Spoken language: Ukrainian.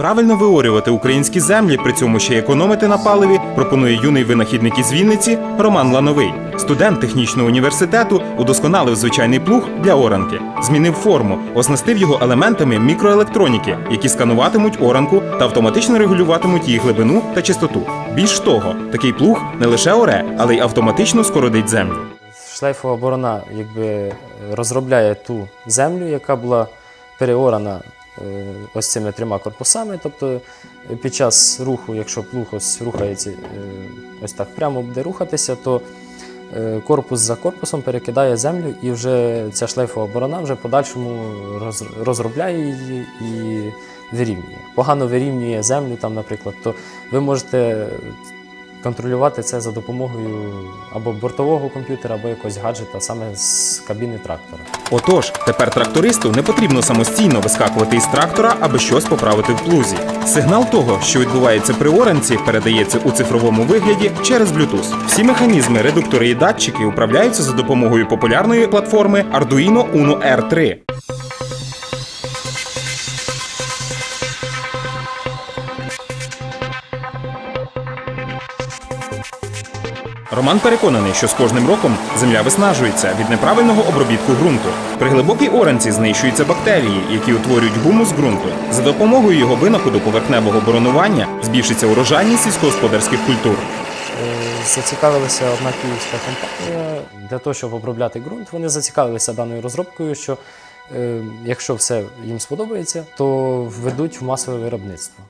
Правильно виорювати українські землі, при цьому ще й економити на паливі, пропонує юний винахідник із Вінниці Роман Лановий. Студент технічного університету удосконалив звичайний плуг для оранки, змінив форму, оснастив його елементами мікроелектроніки, які скануватимуть оранку та автоматично регулюватимуть її глибину та чистоту. Більш того, такий плуг не лише оре, але й автоматично скородить землю. Шлейфова борона якби розробляє ту землю, яка була переорана е, ось цими трьома корпусами. Тобто е, під час руху, якщо плуг ось рухається е, ось так прямо буде рухатися, то е, корпус за корпусом перекидає землю, і вже ця шлейфова борона вже подальшому розробляє її і вирівнює. Погано вирівнює землю, там, наприклад, то ви можете контролювати це за допомогою або бортового комп'ютера, або якогось гаджета, саме з кабіни трактора. Отож, тепер трактористу не потрібно самостійно вискакувати із трактора, аби щось поправити в плузі. Сигнал того, що відбувається при оранці, передається у цифровому вигляді через Bluetooth. Всі механізми, редуктори і датчики управляються за допомогою популярної платформи Arduino Uno R3. Роман переконаний, що з кожним роком земля виснажується від неправильного обробітку ґрунту. При глибокій оранці знищуються бактерії, які утворюють гумус ґрунту. За допомогою його винаходу поверхневого боронування збільшиться урожайність сільськогосподарських культур. Е, Зацікавилася одна київська компанія для того, щоб обробляти ґрунт. Вони зацікавилися даною розробкою, що е, якщо все їм сподобається, то введуть в масове виробництво.